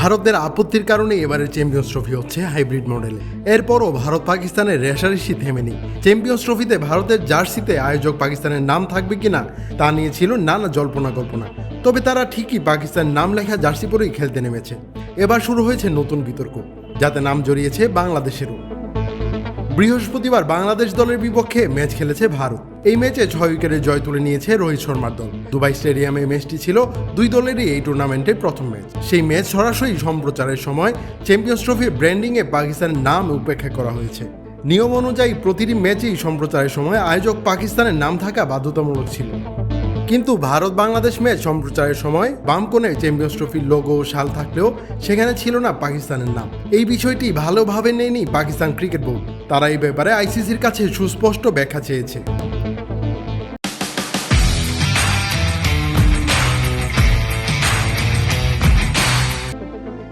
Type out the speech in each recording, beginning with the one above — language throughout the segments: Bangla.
ভারতের আপত্তির কারণে এবারের চ্যাম্পিয়ন্স ট্রফি হচ্ছে হাইব্রিড মডেলে। এরপরও ভারত পাকিস্তানের রেশারেশি থেমেনি। চ্যাম্পিয়ন্স ট্রফিতে ভারতের জার্সিতে আয়োজক পাকিস্তানের নাম থাকবে কিনা, তা নিয়ে ছিল নানা জল্পনা কল্পনা। তবে তারা ঠিকই পাকিস্তানের নাম লেখা জার্সি পরেই খেলতে নেমেছে। এবার শুরু হয়েছে নতুন বিতর্ক, যাতে নাম জড়িয়েছে বাংলাদেশেরও। বৃহস্পতিবার বাংলাদেশ দলের বিপক্ষে ম্যাচ খেলেছে ভারত। এই ম্যাচে ছয় উইকেটে জয় তুলে নিয়েছে রোহিত শর্মার দল। দুবাই স্টেডিয়ামে ম্যাচটি ছিল দুই দলেরই এই টুর্নামেন্টের প্রথম ম্যাচ। সেই ম্যাচ সরাসরি সম্প্রচারের সময় চ্যাম্পিয়ন্স ট্রফির ব্র্যান্ডিংয়ে পাকিস্তানের নাম উপেক্ষা করা হয়েছে। নিয়ম অনুযায়ী প্রতিটি ম্যাচেই সম্প্রচারের সময় আয়োজক পাকিস্তানের নাম থাকা বাধ্যতামূলক ছিল। কিন্তু ভারত বাংলাদেশ ম্যাচ সম্প্রচারের সময় বাম কোণে চ্যাম্পিয়ন্স ট্রফির লোগো শাল থাকলেও সেখানে ছিল না পাকিস্তানের নাম। এই বিষয়টি ভালোভাবে নেয়নি পাকিস্তান ক্রিকেট বোর্ড। তারা এই ব্যাপারে আইসিসির কাছে সুস্পষ্ট ব্যাখ্যা চেয়েছে।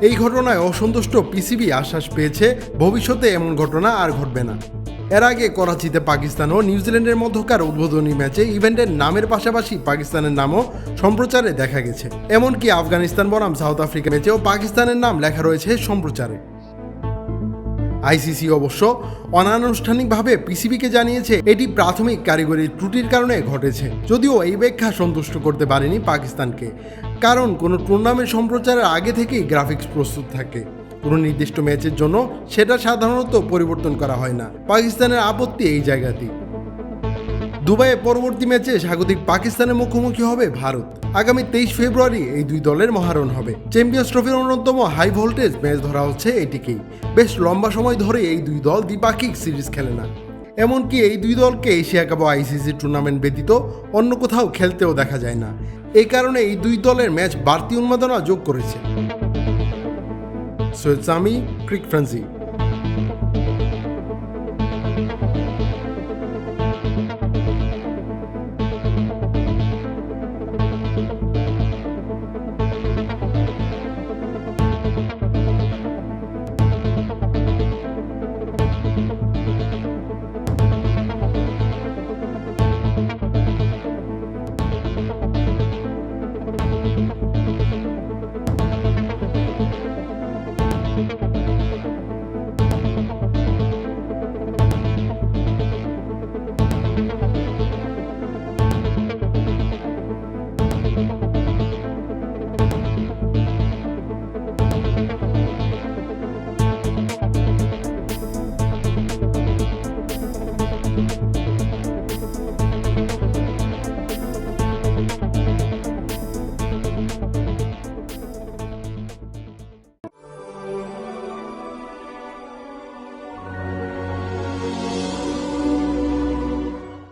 এই ঘটনায় অসন্তুষ্ট পিসিবি আশ্বাস পেয়েছে, ভবিষ্যতে এমন ঘটনা আর ঘটবে না। এর আগে করাচিতে পাকিস্তান ও নিউজিল্যান্ডের মধ্যকার উদ্বোধনী ম্যাচে ইভেন্টের নামের পাশাপাশি পাকিস্তানের নামও সম্প্রচারে দেখা গেছে। এমনকি আফগানিস্তান বনাম সাউথ আফ্রিকা ম্যাচেও পাকিস্তানের নাম লেখা রয়েছে সম্প্রচারে। আইসিসি অবশ্য অনানুষ্ঠানিকভাবে পিসিবিকে জানিয়েছে, এটি প্রাথমিক কারিগরি ত্রুটির কারণে ঘটেছে। যদিও এই ব্যাখ্যা সন্তুষ্ট করতে পারেনি পাকিস্তানকে। কারণ কোনো টুর্নামেন্ট সম্প্রচারের আগে থেকেই গ্রাফিক্স প্রস্তুত থাকে। কোনো নির্দিষ্ট ম্যাচের জন্য সেটা সাধারণত পরিবর্তন করা হয় না। পাকিস্তানের আপত্তি এই জায়গাতেই। দুবাইয়ে পরবর্তী ম্যাচে স্বাগতিক পাকিস্তানের মুখোমুখি হবে ভারত। আগামী তেইশ ফেব্রুয়ারি এই দুই দলের মহারণ হবে। চ্যাম্পিয়ন্স ট্রফির অন্যতম হাই ভোল্টেজ ম্যাচ ধরা হচ্ছে এটিকেই। বেশ লম্বা সময় ধরে এই দুই দল দ্বিপাক্ষিক সিরিজ খেলে না। এমনকি এই দুই দলকে এশিয়া কাপ আইসিসি টুর্নামেন্ট ব্যতীত অন্য কোথাও খেলতেও দেখা যায় না। এই কারণে এই দুই দলের ম্যাচ বাড়তি উন্মাদনা যোগ করেছে। সৈয়দ সামি, ক্রিক ফ্রান্সি।